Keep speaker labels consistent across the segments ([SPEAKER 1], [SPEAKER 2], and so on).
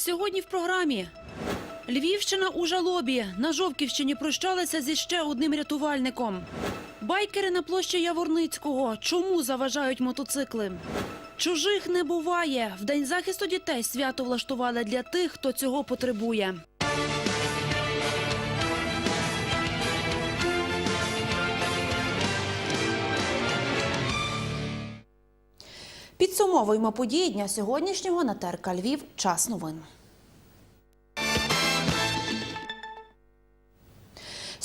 [SPEAKER 1] Сьогодні в програмі. Львівщина у жалобі. На Жовківщині прощалися зі ще одним рятувальником. Байкери на площі Яворницького. Чому заважають мотоцикли? Чужих не буває. В День захисту дітей свято влаштували для тих, хто цього потребує. Підсумовуємо події дня сьогоднішнього на ТРК Львів. Час новин.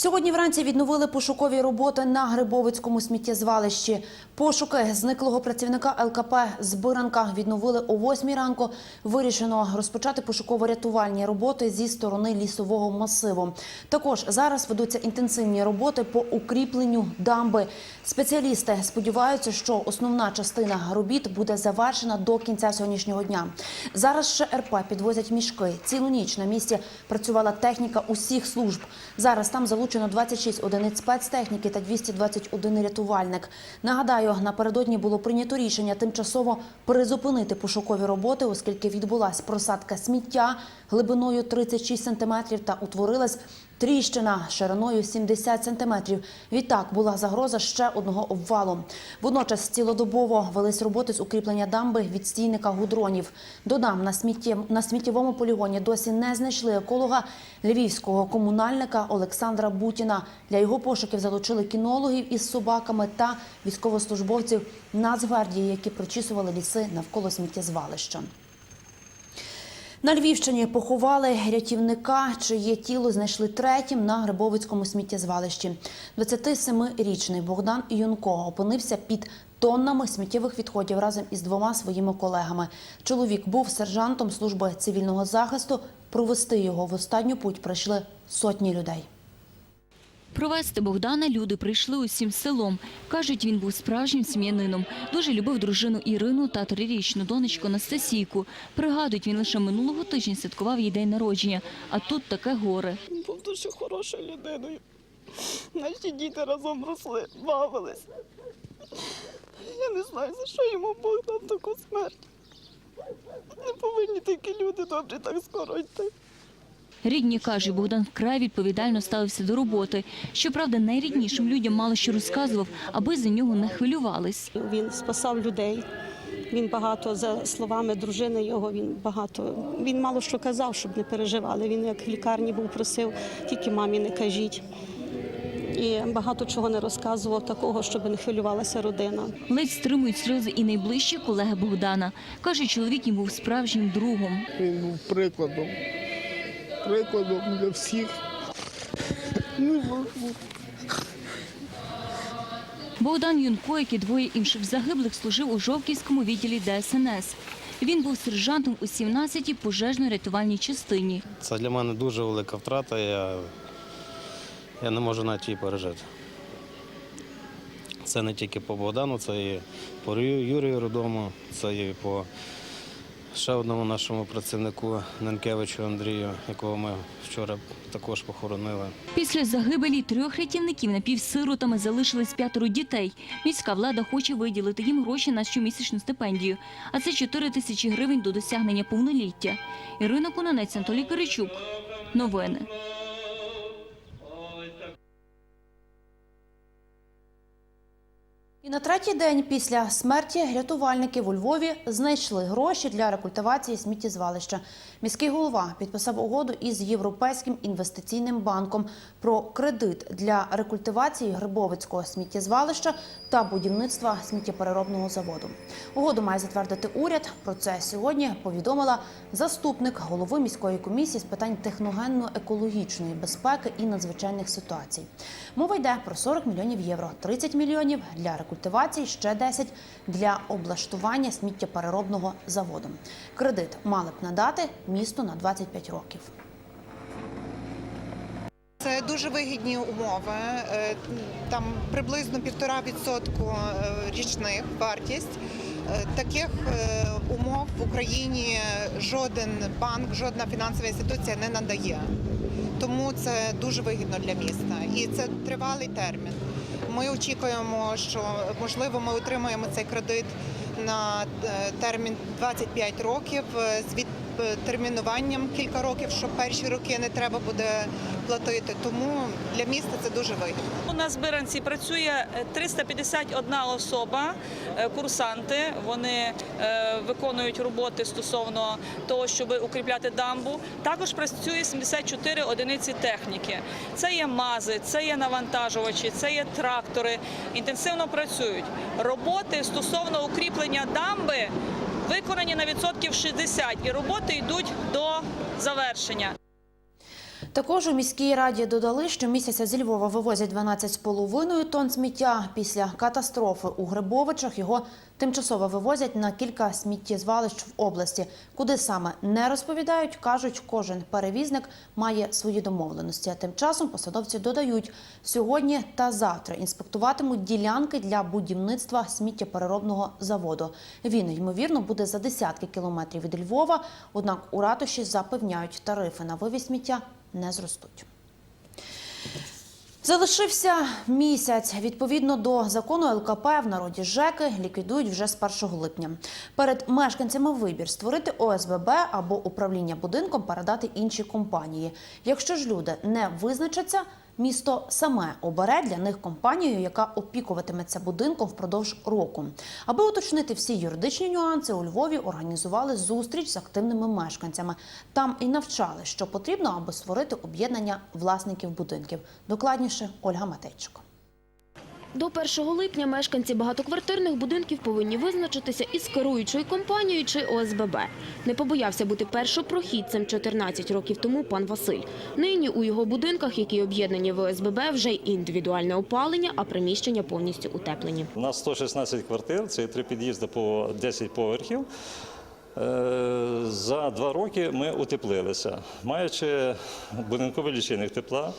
[SPEAKER 1] Сьогодні вранці відновили пошукові роботи на Грибовицькому сміттєзвалищі. Пошуки зниклого працівника ЛКП Збиранка відновили о 8 ранку. Вирішено розпочати пошуково-рятувальні роботи зі сторони лісового масиву. Також зараз ведуться інтенсивні роботи по укріпленню дамби. Спеціалісти сподіваються, що основна частина робіт буде завершена до кінця сьогоднішнього дня. Зараз ще РП підвозять мішки. Цілу ніч на місці працювала техніка усіх служб. Зараз там залучено 26 одиниць спецтехніки та 221 рятувальник. Нагадаю, напередодні було прийнято рішення тимчасово призупинити пошукові роботи, оскільки відбулась просадка сміття глибиною 36 сантиметрів та утворилась тріщина шириною 70 сантиметрів. Відтак була загроза ще одного обвалу. Водночас цілодобово велись роботи з укріплення дамби від стійника гудронів. Додам, на, смітті, на сміттєвому полігоні досі не знайшли еколога львівського комунальника Олександра Бутіна. Для його пошуків залучили кінологів із собаками та військовослужбовців Нацгвардії, які прочісували ліси навколо сміттєзвалища. На Львівщині поховали рятівника, чиє тіло знайшли третім на Грибовицькому сміттєзвалищі. 27-річний Богдан Юнко опинився під тоннами сміттєвих відходів разом із двома своїми колегами. Чоловік був сержантом служби цивільного захисту. Провести його в останню путь прийшли сотні людей.
[SPEAKER 2] Провести Богдана люди прийшли усім селом. Кажуть, він був справжнім сім'янином. Дуже любив дружину Ірину та трирічну донечку Анастасійку. Пригадують, він лише минулого тижня святкував їй день народження. А тут таке горе.
[SPEAKER 3] Він був дуже хорошою людиною. Наші діти разом росли, бавились. Я не знаю, за що йому Бог таку смерть. Не повинні такі люди добре так скоро йти.
[SPEAKER 2] Рідні кажуть, Богдан вкрай відповідально ставився до роботи. Щоправда, найріднішим людям мало що розказував, аби за нього не хвилювались.
[SPEAKER 4] Він спасав людей. Він багато за словами дружини його. Він багато він мало що казав, щоб не переживали. Він як в лікарні був просив, тільки мамі не кажіть. І багато чого не розказував такого, щоб не хвилювалася родина.
[SPEAKER 2] Ледь стримують сльози і найближчі колеги Богдана. Каже, чоловік їм був справжнім другом.
[SPEAKER 5] Він був прикладом. Прикладом для всіх. Не можу.
[SPEAKER 2] Богдан Юнко, як і двоє інших загиблих, служив у Жовківському відділі ДСНС. Він був сержантом у 17-й пожежно-рятувальній частині.
[SPEAKER 6] Це для мене дуже велика втрата. Я, я не можу навіть її пережити. Це не тільки по Богдану, це і по Юрію Рудому, це і по ще одному нашому працівнику Ненкевичу Андрію, якого ми вчора також похоронили.
[SPEAKER 2] Після загибелі трьох рятівників напівсиротами залишились п'ятеро дітей. Міська влада хоче виділити їм гроші на щомісячну стипендію. А це 4 тисячі гривень до досягнення повноліття. Ірина Кононець, Анатолій Киричук. Новини.
[SPEAKER 1] І на третій день після смерті рятувальники у Львові знайшли гроші для рекультивації сміттєзвалища. Міський голова підписав угоду із Європейським інвестиційним банком про кредит для рекультивації Грибовицького сміттєзвалища та будівництва сміттєпереробного заводу. Угоду має затвердити уряд. Про це сьогодні повідомила заступник голови міської комісії з питань техногенно-екологічної безпеки і надзвичайних ситуацій. Мова йде про 40 мільйонів євро, 30 мільйонів для рекультивації, ще 10 для облаштування сміттєпереробного заводу. Кредит мали б надати місту на 25 років.
[SPEAKER 7] Це дуже вигідні умови. Е, Там приблизно півтора відсотку е, річних вартість. Е, Таких умов в Україні жоден банк, жодна фінансова інституція не надає. Тому це дуже вигідно для міста, і це тривалий термін. Ми очікуємо, що можливо ми отримаємо цей кредит на е, термін 25 років е, з від е, кілька років, що перші роки не треба буде платити. Тому для міста це дуже вигідно.
[SPEAKER 8] У нас в Збиранці працює е, 351 особа, курсанти. Вони виконують роботи стосовно того, щоб укріпляти дамбу. Також працює 74 одиниці техніки. Це є мази, це є навантажувачі, це є трактори. Інтенсивно працюють. Роботи стосовно укріплення дамби виконані на відсотків 60 і роботи йдуть до завершення.
[SPEAKER 1] Також у міській раді додали, що місяця зі Львова вивозять 12,5 тонн сміття. Після катастрофи у Грибовичах його тимчасово вивозять на кілька сміттєзвалищ в області. Куди саме не розповідають, кажуть, кожен перевізник має свої домовленості. А тим часом посадовці додають, сьогодні та завтра інспектуватимуть ділянки для будівництва сміттєпереробного заводу. Він, ймовірно, буде за десятки кілометрів від Львова, однак у ратуші запевняють, тарифи на вивіз сміття не зростуть. Залишився місяць. Відповідно до закону ЛКП в народі ЖЕКи ліквідують вже з 1 липня. Перед мешканцями вибір створити ОСББ або управління будинком передати іншій компанії. Якщо ж люди не визначаться, місто саме обере для них компанію, яка опікуватиметься будинком впродовж року. Аби уточнити всі юридичні нюанси, у Львові організували зустріч з активними мешканцями. Там і навчали, що потрібно, аби створити об'єднання власників будинків. Докладніше Ольга Матейчик.
[SPEAKER 9] До 1 липня мешканці багатоквартирних будинків повинні визначитися із керуючою компанією чи ОСББ. Не побоявся бути першопрохідцем 14 років тому пан Василь. Нині у його будинках, які об'єднані в ОСББ, вже й індивідуальне опалення, а приміщення повністю утеплені.
[SPEAKER 10] У нас 116 квартир, це три під'їзди по 10 поверхів. Е, За два роки ми утеплилися. Маючи будинковий лічильник тепла,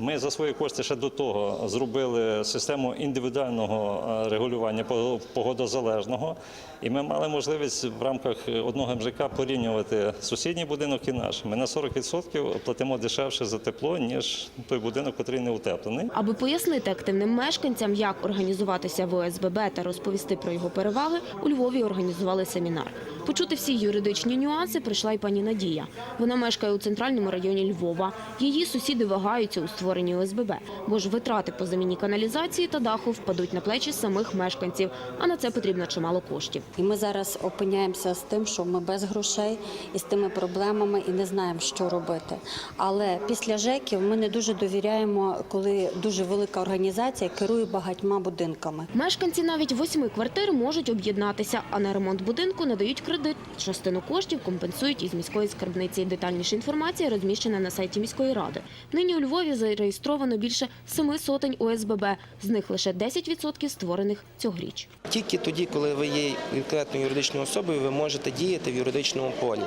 [SPEAKER 10] ми за свої кошти ще до того зробили систему індивідуального е, регулювання пого- погодозалежного, і ми мали можливість в рамках одного МЖК порівнювати сусідній будинок і наш. Ми на 40% платимо дешевше за тепло, ніж той будинок, який не утеплений.
[SPEAKER 9] Аби пояснити активним мешканцям, як організуватися в ОСББ та розповісти про його переваги, у Львові організували семінар. Почути всі юридичні нюанси прийшла й пані Надія. Вона мешкає у центральному районі Львова. Її сусіди вагаються у створенні ОСББ, бо ж витрати по заміні каналізації та даху впадуть на плечі самих мешканців, а на це потрібно чимало коштів.
[SPEAKER 11] І ми зараз опиняємося з тим, що ми без грошей і з тими проблемами і не знаємо, що робити. Але після ЖЕКів ми не дуже довіряємо, коли дуже велика організація керує багатьма будинками.
[SPEAKER 9] Мешканці навіть восьми квартир можуть об'єднатися, а на ремонт будинку надають кредит. Частину коштів компенсують із міської скарбниці. Детальніша інформація розміщена на сайті міської ради. Нині у Львові зареєстровано більше семи сотень ОСББ. З них лише 10% створених цьогоріч.
[SPEAKER 12] Тільки тоді, коли ви є конкретною юридичною особою, ви можете діяти в юридичному полі.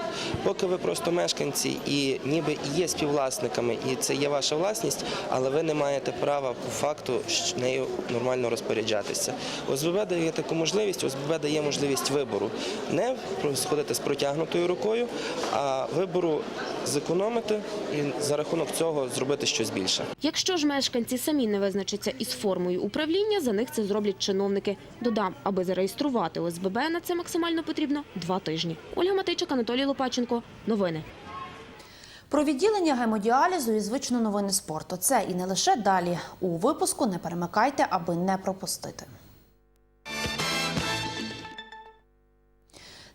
[SPEAKER 12] Поки ви просто мешканці і ніби є співвласниками, і це є ваша власність, але ви не маєте права по факту нею нормально розпоряджатися. ОСББ дає таку можливість, ОСББ дає можливість вибору. Не сходити з протягнутою рукою, а вибору зекономити і за рахунок цього зробити щось більше.
[SPEAKER 9] Якщо ж мешканці самі не визначаться із формою управління, за них це зроблять чиновники. Додам, аби зареєструвати ОСББ, на це максимально потрібно два тижні. Ольга Матейчик, Анатолій Лопаченко. Новини.
[SPEAKER 1] Про відділення гемодіалізу і звично новини спорту. Це і не лише далі. У випуску не перемикайте, аби не пропустити.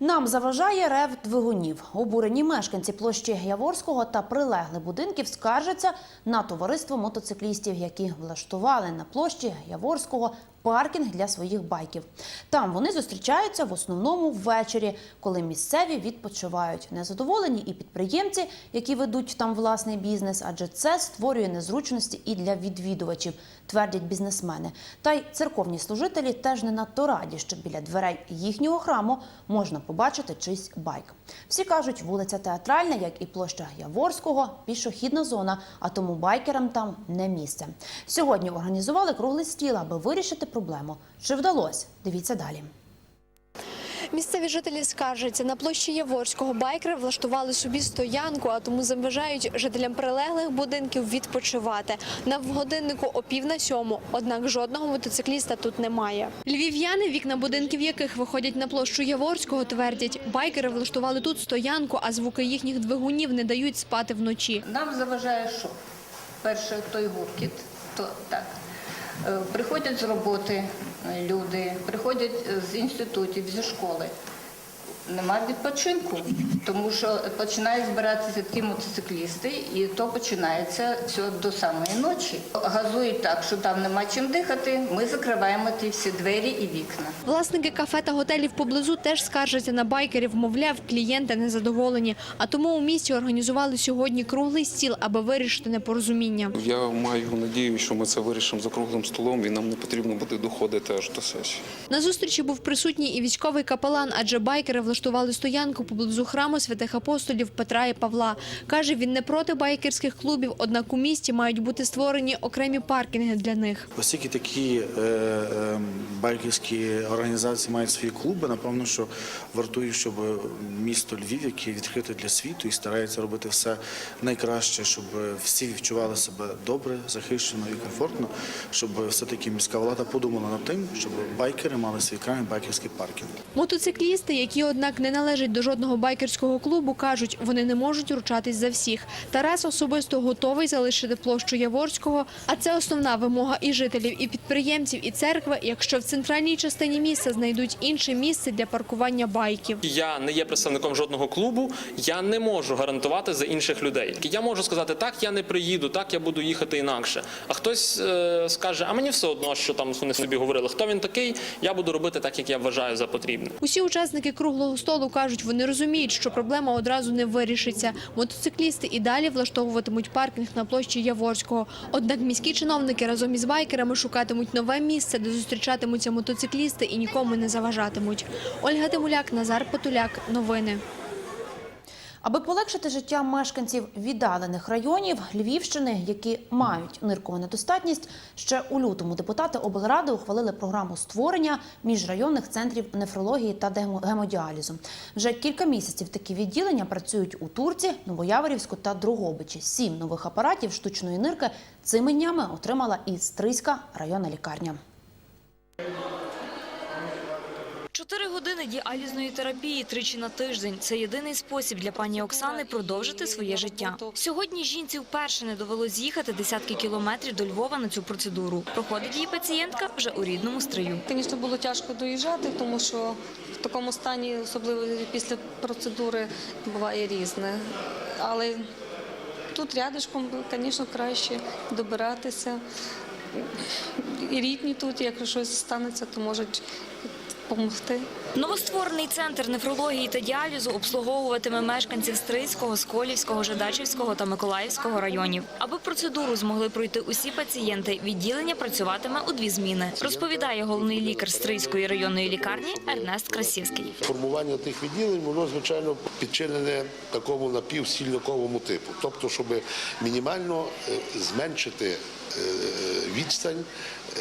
[SPEAKER 1] Нам заважає рев двигунів. Обурені мешканці площі Яворського та прилеглих будинків скаржаться на товариство мотоциклістів, які влаштували на площі Яворського паркінг для своїх байків. Там вони зустрічаються в основному ввечері, коли місцеві відпочивають. Незадоволені і підприємці, які ведуть там власний бізнес, адже це створює незручності і для відвідувачів, твердять бізнесмени. Та й церковні служителі теж не надто раді, що біля дверей їхнього храму можна побачити чийсь байк. Всі кажуть, вулиця театральна, як і площа Яворського, пішохідна зона, а тому байкерам там не місце. Сьогодні організували круглий стіл, аби вирішити проблему. Чи вдалося? Дивіться далі.
[SPEAKER 13] Місцеві жителі скаржаться, на площі Яворського байкери влаштували собі стоянку, а тому заважають жителям прилеглих будинків відпочивати. На годиннику о пів на сьому, однак жодного мотоцикліста тут немає. Львів'яни, вікна будинків яких виходять на площу Яворського, твердять, байкери влаштували тут стоянку, а звуки їхніх двигунів не дають спати вночі.
[SPEAKER 14] Нам заважає що? Перше, той гуркіт, то так. Е, Приходять з роботи е, люди, приходять е, з інститутів, зі школи. Нема відпочинку, тому що починають збиратися ті мотоциклісти, і то починається все до самої ночі. Газують так, що там нема чим дихати. Ми закриваємо ті всі двері і вікна.
[SPEAKER 13] Власники кафе та готелів поблизу теж скаржаться на байкерів, мовляв, клієнти незадоволені. А тому у місті організували сьогодні круглий стіл, аби вирішити непорозуміння.
[SPEAKER 15] Я маю надію, що ми це вирішимо за круглим столом, і нам не потрібно буде доходити аж до сесії.
[SPEAKER 13] На зустрічі був присутній і військовий капелан, адже байкери влаштували стоянку поблизу храму святих апостолів Петра і Павла. Каже, він не проти байкерських клубів, однак у місті мають бути створені окремі паркінги для них.
[SPEAKER 16] Оскільки такі е, е, байкерські організації мають свої клуби, напевно, що вартує, щоб місто Львів, яке відкрите для світу і старається робити все найкраще, щоб всі відчували себе добре, захищено і комфортно, щоб все-таки міська влада подумала над тим, щоб байкери мали свій окремий байкерський паркінг.
[SPEAKER 13] Мотоциклісти, які, однак, не належать до жодного байкерського клубу, кажуть, вони не можуть ручатись за всіх. Тарас особисто готовий залишити площу Яворського, а це основна вимога і жителів, і підприємців, і церкви, якщо в центральній частині міста знайдуть інше місце для паркування байків.
[SPEAKER 17] Я не є представником жодного клубу, я не можу гарантувати за інших людей. Я можу сказати, так, я не приїду, так, я буду їхати інакше. А хтось е, скаже, а мені все одно, що там вони собі говорили, хто він такий, я буду робити так, як я вважаю за потрібне.
[SPEAKER 13] Усі учасники круглого столу кажуть, вони розуміють, що проблема одразу не вирішиться. Мотоциклісти і далі влаштовуватимуть паркінг на площі Яворського. Однак міські чиновники разом із байкерами шукатимуть нове місце, де зустрічатимуться мотоциклісти і нікому не заважатимуть. Ольга Тимуляк, Назар Потуляк. Новини.
[SPEAKER 1] Аби полегшити життя мешканців віддалених районів Львівщини, які мають ниркову недостатність, ще у лютому депутати облради ухвалили програму створення міжрайонних центрів нефрології та гемодіалізу. Вже кілька місяців такі відділення працюють у Турці, Новояворівську та Другобичі. Сім нових апаратів штучної нирки цими днями отримала і Стрийська районна лікарня.
[SPEAKER 18] Чотири години діалізної терапії тричі на тиждень. Це єдиний спосіб для пані Оксани продовжити своє життя. Сьогодні жінці вперше не довелось їхати десятки кілометрів до Львова на цю процедуру. Проходить її пацієнтка вже у рідному стрию.
[SPEAKER 19] Звісно, було тяжко доїжджати, тому що в такому стані, особливо після процедури, буває різне. Але тут рядишком, звісно, краще добиратися. І рідні тут, якщо щось станеться, то можуть допомогти.
[SPEAKER 18] Новостворений центр нефрології та діалізу обслуговуватиме мешканців Стрийського, Сколівського, Жидачівського та Миколаївського районів. Аби процедуру змогли пройти усі пацієнти, відділення працюватиме у дві зміни. Розповідає головний лікар Стрийської районної лікарні Ернест Красівський.
[SPEAKER 20] Формування тих відділень, воно, звичайно, підчинене такому напівстільниковому типу. Тобто, щоб мінімально е, зменшити е, відстань е,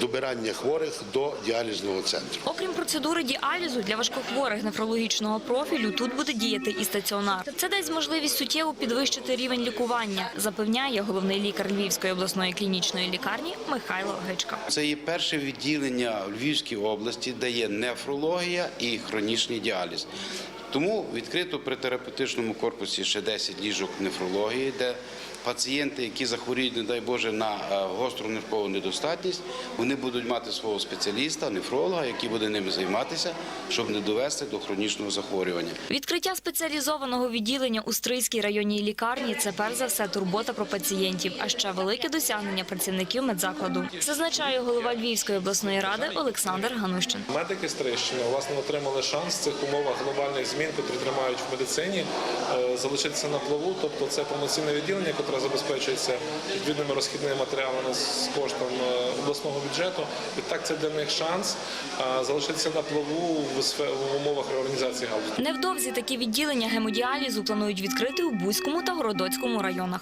[SPEAKER 20] добирання хворих до діалізного центру.
[SPEAKER 18] Окрім процедури діалізу для важкохворих нефрологічного профілю, тут буде діяти і стаціонар. Це дасть можливість суттєво підвищити рівень лікування, запевняє головний лікар Львівської обласної клінічної лікарні Михайло Гичка.
[SPEAKER 21] Це є перше відділення в Львівській області, де є нефрологія і хронічний діаліз. Тому відкрито при терапевтичному корпусі ще 10 ліжок нефрології, де пацієнти, які захворіють, не дай Боже, на е, гостру ниркову недостатність, вони будуть мати свого спеціаліста, нефролога, який буде ними займатися, щоб не довести до хронічного захворювання.
[SPEAKER 18] Відкриття спеціалізованого відділення у Стрийській районній лікарні це перш за все турбота про пацієнтів, а ще велике досягнення працівників медзакладу, зазначає голова Львівської обласної ради Олександр Ганущин.
[SPEAKER 22] Медики Стрийщини власне отримали шанс в цих умовах глобальних змін, які тримають в медицині, е, залишитися на плаву. Тобто це повноцінне відділення, яке забезпечується відповідними розхідними матеріалами з коштом е, обласного бюджету. Відтак це для них шанс е, залишитися на плаву в умовах реорганізації галузі.
[SPEAKER 18] Невдовзі такі відділення гемодіалізу планують відкрити у Бузькому та Городоцькому районах.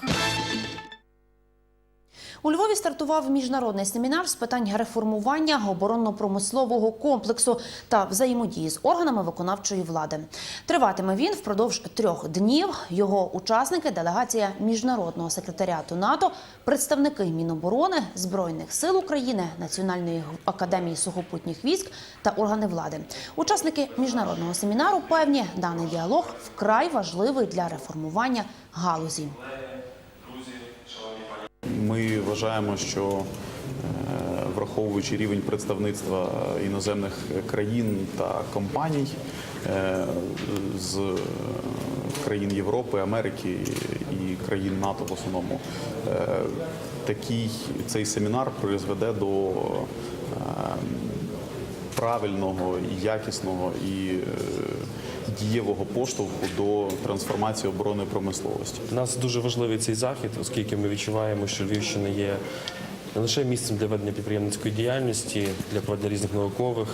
[SPEAKER 1] У Львові стартував міжнародний семінар з питань реформування оборонно-промислового комплексу та взаємодії з органами виконавчої влади. Триватиме він впродовж трьох днів. Його учасники делегація міжнародного секретаріату НАТО, представники Міноборони, збройних сил України, Національної академії сухопутніх військ та органи влади. Учасники міжнародного семінару певні, даний діалог вкрай важливий для реформування галузі.
[SPEAKER 23] Ми вважаємо, що е, враховуючи рівень представництва іноземних країн та компаній е, з е, країн Європи, Америки і країн НАТО в основному, такий цей семінар призведе до правильного якісного і е, дієвого поштовху до трансформації оборонної промисловості.
[SPEAKER 24] Для нас дуже важливий цей захід, оскільки ми відчуваємо, що Львівщина є не лише місцем для ведення підприємницької діяльності, для проведення різних наукових,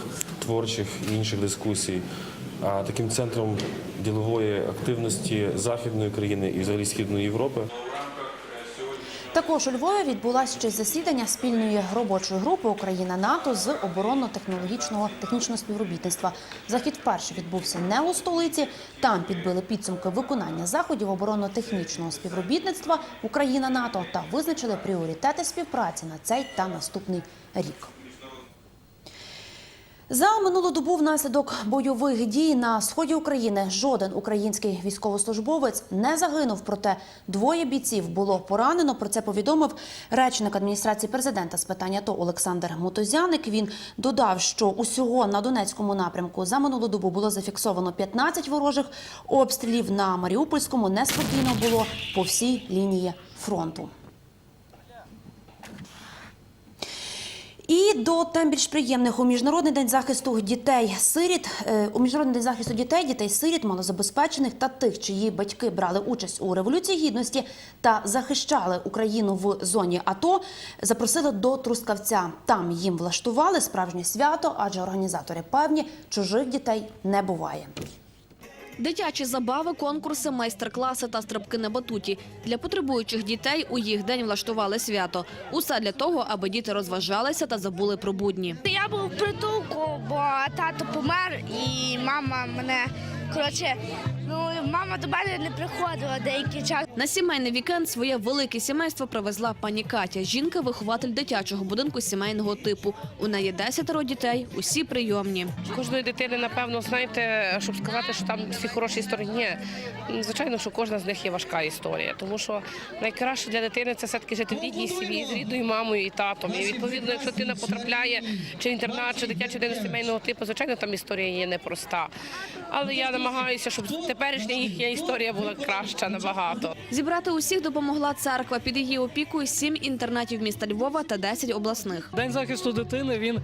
[SPEAKER 24] творчих і інших дискусій, а таким центром ділової активності західної країни і взагалі східної Європи.
[SPEAKER 1] Також у Львові відбулася ще засідання спільної робочої групи Україна НАТО з оборонно-технологічного технічного співробітництва. Захід вперше відбувся не у столиці. Там підбили підсумки виконання заходів оборонно-технічного співробітництва Україна НАТО та визначили пріоритети співпраці на цей та наступний рік. За минулу добу внаслідок бойових дій на сході України жоден український військовослужбовець не загинув. Проте двоє бійців було поранено. Про це повідомив речник адміністрації президента з питань АТО Олександр Мотозяник. Він додав, що усього на Донецькому напрямку за минулу добу було зафіксовано 15 ворожих обстрілів. На Маріупольському неспокійно було по всій лінії фронту. І до тем більш приємних у міжнародний день захисту дітей сиріт е, у міжнародний день захисту дітей, дітей сиріт, малозабезпечених та тих, чиї батьки брали участь у революції гідності та захищали Україну в зоні АТО. Запросили до Трускавця. Там їм влаштували справжнє свято, адже організатори певні, чужих дітей не буває.
[SPEAKER 25] Дитячі забави, конкурси, майстер-класи та стрибки на батуті. Для потребуючих дітей у їх день влаштували свято. Усе для того, аби діти розважалися та забули про будні.
[SPEAKER 26] Я був в притулку, бо тато помер, і мама мене коротше, ну мама до мене не приходила деякий час.
[SPEAKER 25] На сімейний вікенд своє велике сімейство привезла пані Катя. Жінка – вихователь дитячого будинку сімейного типу. У неї десятеро дітей, усі прийомні.
[SPEAKER 27] Кожної дитини, напевно, знаєте, щоб сказати, що там всі хороші історії. Ні, звичайно, що кожна з них є важка історія, тому що найкраще для дитини це все-таки жити в рідній сім'ї з рідною мамою і татом. І відповідно, якщо дитина потрапляє чи в інтернат, чи дитячий будинок сімейного типу, звичайно, там історія є непроста. Але я намагаюся, щоб теперішня їхня історія була краща набагато.
[SPEAKER 25] Зібрати усіх допомогла церква. Під її опікою сім інтернатів міста Львова та 10 обласних.
[SPEAKER 28] День захисту дитини він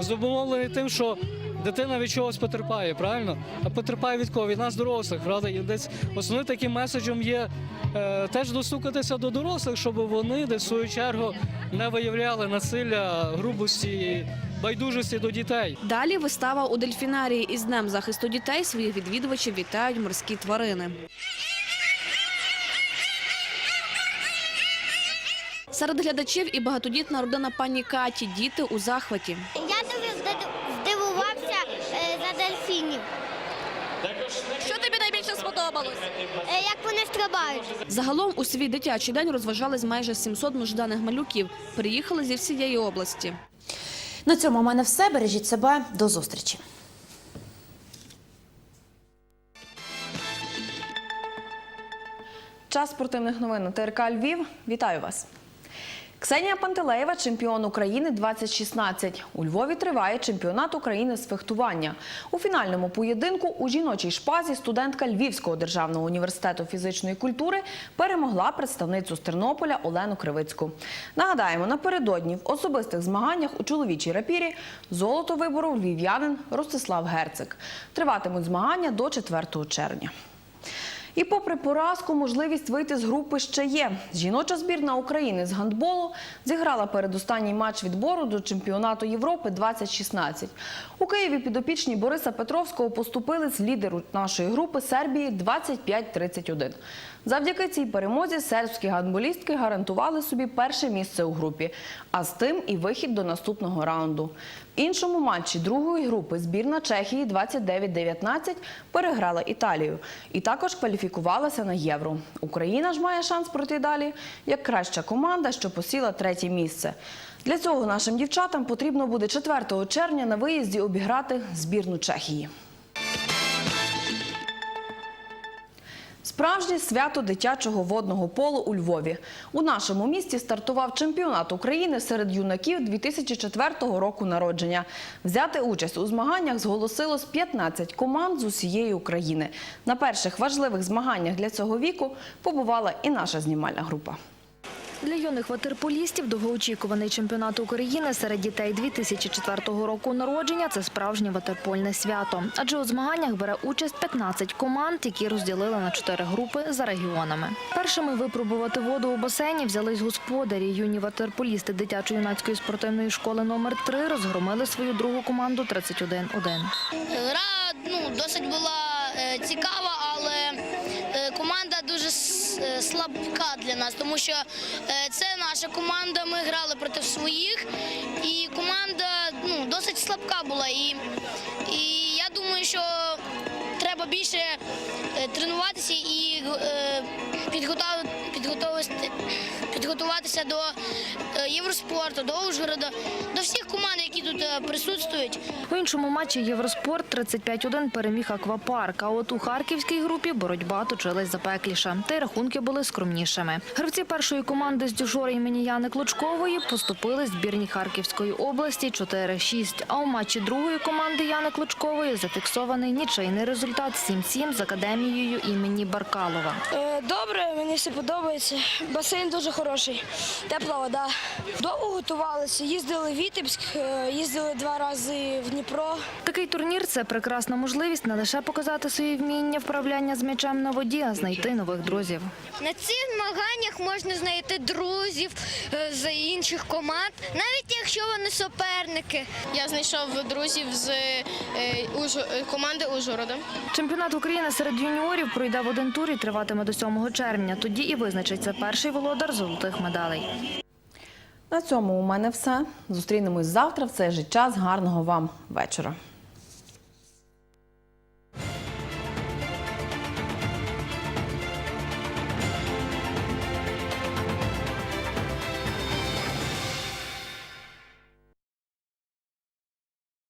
[SPEAKER 28] зумовлений тим, що дитина від чогось потерпає, правильно? А потерпає від кого? Від нас дорослих, правда? І десь основним таким меседжем є е, теж достукатися до дорослих, щоб вони десь в свою чергу не виявляли насилля, грубості, байдужості до дітей.
[SPEAKER 25] Далі вистава у дельфінарії із Днем захисту дітей своїх відвідувачів вітають морські тварини. Серед глядачів і багатодітна родина пані Каті. Діти у захваті.
[SPEAKER 26] Я дуже здивувався е, за дельфінів.
[SPEAKER 25] Що тобі найбільше сподобалось?
[SPEAKER 26] Е, Як вони стрибають.
[SPEAKER 25] Загалом у свій дитячий день розважались майже 700 нужданих малюків. Приїхали зі всієї області.
[SPEAKER 1] На цьому у мене все. Бережіть себе. До зустрічі.
[SPEAKER 29] Час спортивних новин на ТРК Львів. Вітаю вас. Ксенія Пантелеєва, чемпіон України 2016. У Львові триває чемпіонат України з фехтування. У фінальному поєдинку у жіночій шпазі студентка Львівського державного університету фізичної культури перемогла представницю з Тернополя Олену Кривицьку. Нагадаємо, напередодні в особистих змаганнях у чоловічій рапірі золото виборов львів'янин Ростислав Герцик. Триватимуть змагання до 4 червня. І попри поразку, можливість вийти з групи ще є. Жіноча збірна України з гандболу зіграла передостанній матч відбору до чемпіонату Європи 2016. У Києві підопічні Бориса Петровського поступили з лідеру нашої групи Сербії 25-31. Завдяки цій перемозі сербські гандболістки гарантували собі перше місце у групі, а з тим і вихід до наступного раунду. В іншому матчі другої групи збірна Чехії 29-19 переграла Італію і також кваліфікувалася на євро. Україна ж має шанс пройти далі як краща команда, що посіла третє місце. Для цього нашим дівчатам потрібно буде 4 червня на виїзді обіграти збірну Чехії. Справжнє свято дитячого водного полу у Львові. У нашому місті стартував чемпіонат України серед юнаків 2004 року народження. Взяти участь у змаганнях зголосилось 15 команд з усієї України. На перших важливих змаганнях для цього віку побувала і наша знімальна група.
[SPEAKER 30] Для юних ватерполістів довгоочікуваний чемпіонат України серед дітей 2004 року народження – це справжнє ватерпольне свято. Адже у змаганнях бере участь 15 команд, які розділили на чотири групи за регіонами. Першими випробувати воду у басейні взялись господарі. Юні ватерполісти дитячо-юнацької спортивної школи номер 3 розгромили свою другу команду 31-1.
[SPEAKER 31] Гра ну, досить була е, цікава, але команда дуже е, слабка для нас, тому що е, це наша команда. Ми грали проти своїх, і команда ну, досить слабка була. І, і я думаю, що треба більше е, тренуватися і підготовити- підготуватися до Євроспорту, до Ужгорода, до всіх команд, які тут е, присутствують.
[SPEAKER 30] У іншому матчі Євроспорт 35-1 переміг Аквапарк. А от у харківській групі боротьба точилась запекліше. Та й рахунки були скромнішими. Гравці першої команди з дюжори імені Яни Клочкової поступили збірній Харківської області 4-6. А у матчі другої команди Яни Клочкової зафіксований нічийний результат 7-7 з академією імені Баркалова.
[SPEAKER 26] Е, Добре, мені все подобається. Басейн дуже хороший, тепла вода. Довго готувалися, їздили в Вітебськ, е, їздили два рази в Дніпро.
[SPEAKER 30] Такий турнір це прекрасна можливість не лише показати свої вміння вправляння з м'ячем на воді, а знайти нових друзів.
[SPEAKER 31] На цих змаганнях можна знайти друзів е, з інших команд, навіть якщо вони суперники. Я знайшов друзів з команди Ужгорода.
[SPEAKER 30] Чемпіонат України серед юніорів пройде в один тур і триватиме до 7 червня. Тоді і визначиться перший володар золотих медалей.
[SPEAKER 29] На цьому у мене все. Зустрінемось завтра в цей же час. Гарного вам вечора.